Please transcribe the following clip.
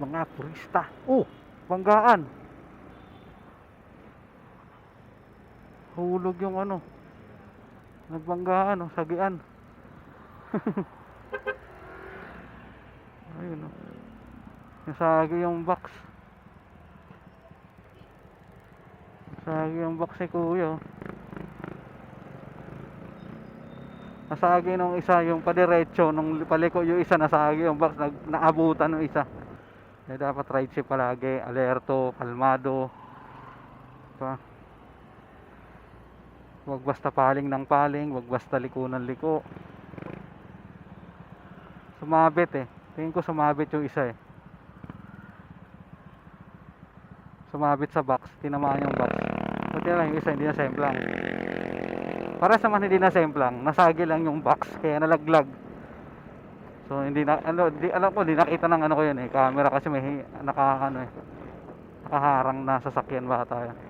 mga turista. Oh, banggaan. Hulog yung ano. Nagbanggaan, oh, sagian. Ayun, oh. Nasagi yung box. Nasagi yung box ni kuya, oh. Nasagi nung isa yung padiretso, nung paliko yung isa nasagi yung box, nag, naabutan ng isa. Kaya dapat ride safe palagi, alerto, kalmado. Pa. Huwag basta paling ng paling, huwag basta liko ng liko. Sumabit eh. Tingin ko sumabit yung isa eh. Sumabit sa box, tinamaan yung box. Buti na lang yung isa hindi na semplang. Para sa man hindi na semplang, nasagi lang yung box kaya nalaglag. So hindi na ano, di, alam ko hindi nakita ng ano ko yun eh, camera kasi may naka eh. Nakaharang na sasakyan bata yun.